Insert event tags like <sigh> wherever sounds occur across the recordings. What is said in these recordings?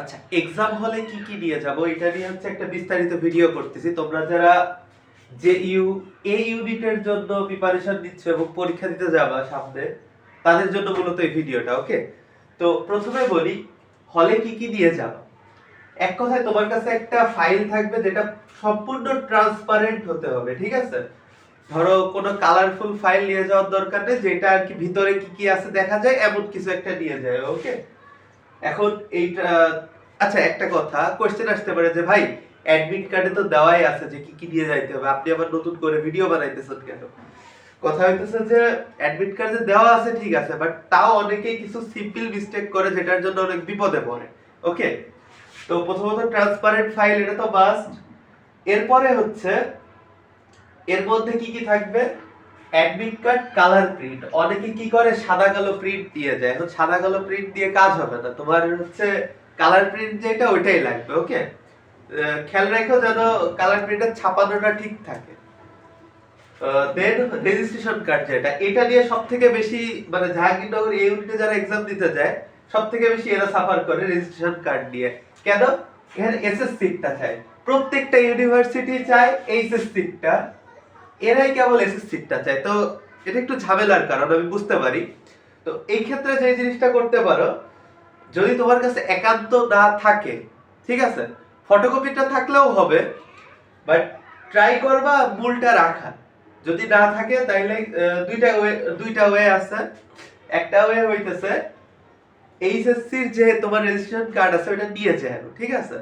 আচ্ছা এক্সাম হলে কি কি নিয়ে যাব? এটা নিয়ে হচ্ছে একটা বিস্তারিত ভিডিও করতেছি। তোমরা যারা যে ইউ, এ ইউনিটের জন্য প্রিপারেশন নিচ্ছ এবং পরীক্ষা দিতে যাবা সামনে, তাদের জন্য মূলত এই ভিডিওটা ওকে তো প্রথমে বলি হলে কি কি নিয়ে যাবা? এক কথায় তোমার কাছে একটা ফাইল থাকবে যেটা সম্পূর্ণ ট্রান্সপারেন্ট হতে হবে, ঠিক আছে? ধরো, কোনো কালারফুল ফাইল নিয়ে যাওয়ার দরকার নেই, যেটা আর কি ভিতরে কি কি আছে দেখা যায়, এমন কিছু একটা নিয়ে যায় ওকে এখন এইটা আচ্ছা একটা কথা কোশ্চেন আসতে পারে যে, ভাই অ্যাডমিট কার্ডে তো দেওয়াই আছে যে, কি কি নিয়ে যাইতে হবে? আপনি আবার নতুন করে ভিডিও বানাইতেছেন কেন? কথা হইতেছে যে অ্যাডমিট কার্ডে দেওয়া আছে, ঠিক আছে বাট তাও অনেকেই কিছু সিম্পল মিস্টেক করে, যেটার জন্য অনেক বিপদে পড়ে। ওকে তো প্রথমত ট্রান্সপারেন্ট ফাইল এটা তো মাস্ট এরপরে হচ্ছে, এর মধ্যে কি কি থাকবে? অ্যাডমিট কার্ড কালার প্রিন্ট অনেকে কি করে? সাদা কালো প্রিন্ট দিয়ে যায়। এখন সাদা কালো প্রিন্ট দিয়ে কাজ হবে না। তোমার হচ্ছে কালার প্রিন্ট যেটা, ওইটাই লাগবে ওকে খেয়াল রাখো যেন কালার প্রিন্টের ছাপানোটা ঠিক থাকে। দেন রেজিস্ট্রেশন কার্ড যেটা, এটা নিয়ে সব থেকে বেশি মানে জাহাঙ্গীরনগর এই ইউনিটে যারা এক্সাম দিতে যায় সব থেকে বেশি এরা সাফার করে রেজিস্ট্রেশন কার্ড নিয়ে। কেন? এখানে এসএস সিটটা চাই। প্রত্যেকটা ইউনিভার্সিটি চায় এইচএস সিটটা এরাই কেবল এসএস সিটটা চায়। তো এটা একটু ঝামেলার কারণ, আমি বুঝতে পারি। তো এই ক্ষেত্রে যে জিনিসটা করতে পারো, যদি তোমার কাছে একান্ত না থাকে, ঠিক আছে? ফটোকপিটা থাকলেও হবে বাট ট্রাই করবা মূলটা রাখা। যদি না থাকে, তাইলে দুইটা ওয়ে দুইটা ওয়ে আছে। একটা ওয়ে হইতেছে এইচএসসির যে তোমার রেজিস্ট্রেশন কার্ড আছে ওটা নিয়ে যায় ঠিক আছে?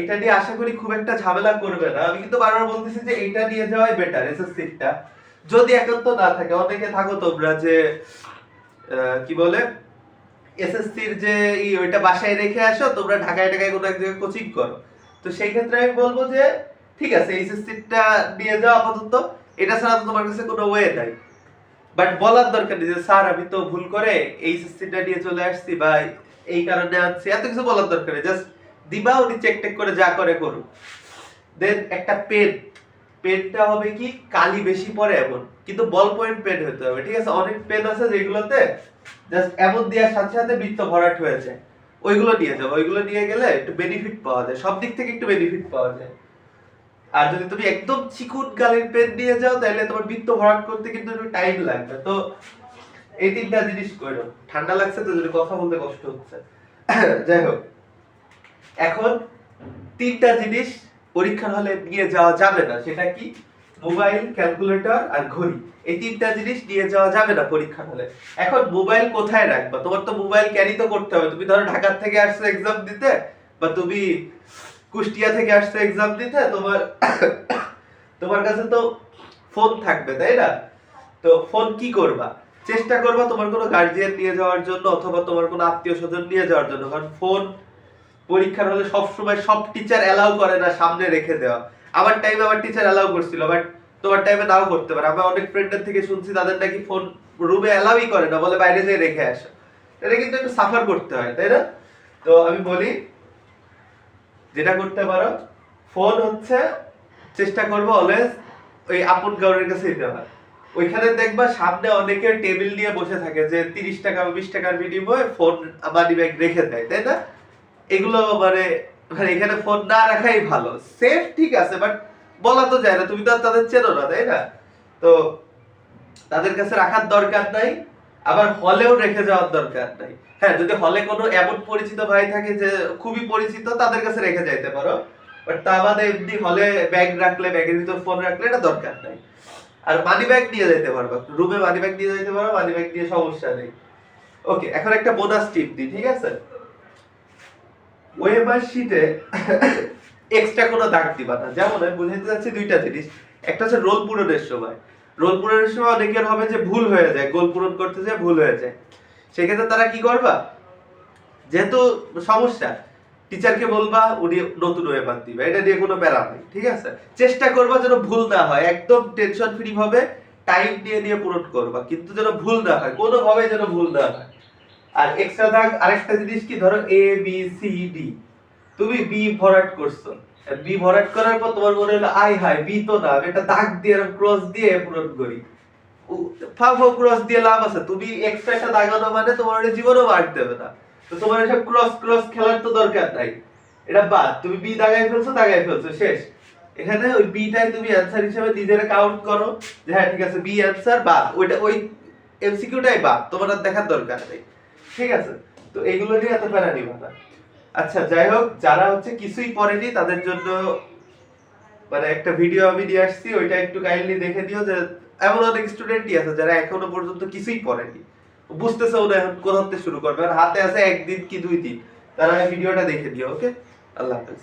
এটা নিয়ে আশা করি খুব একটা ঝামেলা করবে না। আমি কিন্তু বারবার বলতেছি যে এটা নিয়ে যাওয়াই বেটার এসএসসিটা যদি একান্ত না থাকে, অনেকে থাকো তোমরা যে কি বলে এসএসসির যে ওইটা বাসায় রেখে আসো, তোমরা ঢাকায় ঢাকায় কোনো এক জায়গায় কোচিং করো। তো সেই ক্ষেত্রে আমি বলব যে, ঠিক আছে এইচএসসিটা নিয়ে যাও আপাতত। এটা ছাড়া তো তোমার কাছে কোনো ওয়ে নাই। বাট বলার দরকার নেই যে, স্যার, আমি তো ভুল করে এইচএসসিটা নিয়ে চলে আসছি বা এই কারণে আনছি। এত কিছু বলার দরকার নেই। জাস্ট দিবা উনি চেক টেক করে যা করে করুক। দেন একটা পেন পেনটা হবে কি? কালি বেশি পড়ে এমন। কিন্তু বল পয়েন্ট পেন হতে হবে, ঠিক আছে? অনেক পেন আছে যেগুলোতে জাস্ট এমন দেওয়ার সাথে সাথে বৃত্ত ভরাট হয়ে যায়। ওইগুলো নিয়ে যাব ওইগুলো নিয়ে গেলে একটু বেনিফিট পাওয়া যায়। সব দিক থেকে একটু বেনিফিট পাওয়া যায়। আর যদি তুমি একদম চিকুট গালের পেন নিয়ে যাও, তাহলে তোমার বৃত্ত ভরাট করতে কিন্তু একটু টাইম লাগবে। তো এই তিনটা জিনিস করো। ঠান্ডা লাগছে তো, যদি কথা বলতে কষ্ট হচ্ছে। <coughs> যাই হোক। এখন তিনটা জিনিস পরীক্ষার হলে নিয়ে যাওয়া যাবে না, সেটা কি? মোবাইল, ক্যালকুলেটর আর ঘড়ি। এই তিনটা জিনিস নিয়ে যাওয়া যাবে না পরীক্ষার হলে। এখন মোবাইল কোথায় রাখবা? তোমার তো মোবাইল ক্যারি তো করতে হবে। তুমি ধরো ঢাকার থেকে আসছো এক্সাম দিতে, বা তুমি কুষ্টিয়া থেকে আসছো এক্সাম দিতে, তোমার <coughs> তোমার কাছে তো ফোন থাকবে, তাই না? তো ফোন কি করবা? চেষ্টা করবা তোমার কোনো গার্জিয়ান নিয়ে যাওয়ার জন্য, অথবা তোমার কোনো আত্মীয় স্বজন নিয়ে যাওয়ার জন্য। কারণ ফোন পরীক্ষার হলে সবসময় সব টিচার অ্যালাউ করে না সামনে রেখে দেওয়া। আমার টাইমে আমার টিচার অ্যালাউ করছিল বাট তোমার টাইমে নাও করতে পারে। আমার অনেক ফ্রেন্ডের থেকে শুনছি, তাদের নাকি ফোন রুমে অ্যালাউই করে না, বলে বাইরে যেয়ে রেখে আসো। এটা কিন্তু একটু সাফার করতে হয়, তাই না? তো আমি বলি, যেটা করতে পারো ফোন হচ্ছে, চেষ্টা করব অলওয়েজ ওই আপন কাউরের কাছে দিতে হয় ওইখানে দেখবা সামনে অনেকে টেবিল নিয়ে বসে থাকে, যে তিরিশ টাকা বিশ টাকার বিনিময়ে ফোন মানি ব্যাগ রেখে দেয়, তাই না? এগুলো মানে মানে এখানে ফোন না রাখাই ভালো। সেফ ঠিক আছে বাট বলা তো যায় না, তুমি তো আর তাদের চেনো না, তাই না? তো তাদের কাছে রাখার দরকার নাই, আবার হলেও রেখে যাওয়ার দরকার নাই। হ্যাঁ যদি হলে কোনো এমন পরিচিত ভাই থাকে যে খুবই পরিচিত, তাদের কাছে রেখে যাইতে পারো। বাট তা বাদে এমনি হলে ব্যাগ রাখলে ব্যাগের ভিতর ফোন রাখলে এটা দরকার নাই। আর মানি ব্যাগ নিয়ে যেতে পারবা। রুমে মানি ব্যাগ নিয়ে যেতে পারো মানি ব্যাগ নিয়ে সমস্যা নেই। ওকে এখন একটা বোনাস টিপ দিই, ঠিক আছে? ওয়েবার শিটে এক্সট্রা কোনো দাগ দিবা না। যেমন আমি বুঝাইতে যাচ্ছি দুইটা জিনিস। একটা হচ্ছে রোল পূরণের সময়। রোল পূরণের সময় অনেকের হবে যে ভুল হয়ে যায়, গোল পূরণ করতে যায় ভুল হয়ে যায়। সেক্ষেত্রে তারা কি করবা? যেহেতু সমস্যা টিচারকে বলবা, উনি নতুন ওয়েবার দিবে। এটা নিয়ে কোনো প্যারা নেই, ঠিক আছে? চেষ্টা করবা যেন ভুল না হয়। একদম টেনশন ফ্রি ভাবে টাইম দিয়ে নিয়ে পূরণ করবা। কিন্তু যেন ভুল না হয় কোনোভাবে যেন ভুল না হয়। আর এক্সট্রা দাগ আরেকটা জিনিস কি? ধরো এ বি সি ডি তুমি বি ভরাট করছ। বি ভরাট করার পর তোমার মনে হলো আই হাই বি তো না এটা দাগ দিয়ে ক্রস দিয়ে পূরণ করি। ফাও ক্রস দিয়ে লাভ আছে। তুমি এক্সট্রা একটা দাগানো মানে তোমার ওটা জীবনও মার্ক দেবে না। তো তোমার এসব ক্রস ক্রস খেলার তো দরকার নাই। এটা বাদ। তুমি বি দাগাই ফেলছো দাগাই ফেলছো। শেষ। এখানে ওই বিটাই তুমি অ্যান্সার হিসেবে নিজেরা কাউন্ট করো যে হ্যাঁ ঠিক আছে বি অ্যান্সার বাদ। ওইটা ওই এমসিকিউটাই বাদ। তোমার আর দেখার দরকার নেই। ঠিক আছে? তো এইগুলো নিয়ে এত প্যারা নিবা না। আচ্ছা যাই হোক, যারা হচ্ছে কিছুই পড়েনি তাদের জন্য মানে একটা ভিডিও আমি নিয়ে আসছি, ওইটা একটু কাইন্ডলি দেখে দিও যে এমন অনেক স্টুডেন্টই আছে যারা এখনও পর্যন্ত কিছুই পড়েনি বুঝতেছে ওরা এখন কোথা শুরু করবে, আর হাতে আছে একদিন কি দুই দিন। তারা ভিডিওটা দেখে দিও ওকে আল্লাহ হাফেজ।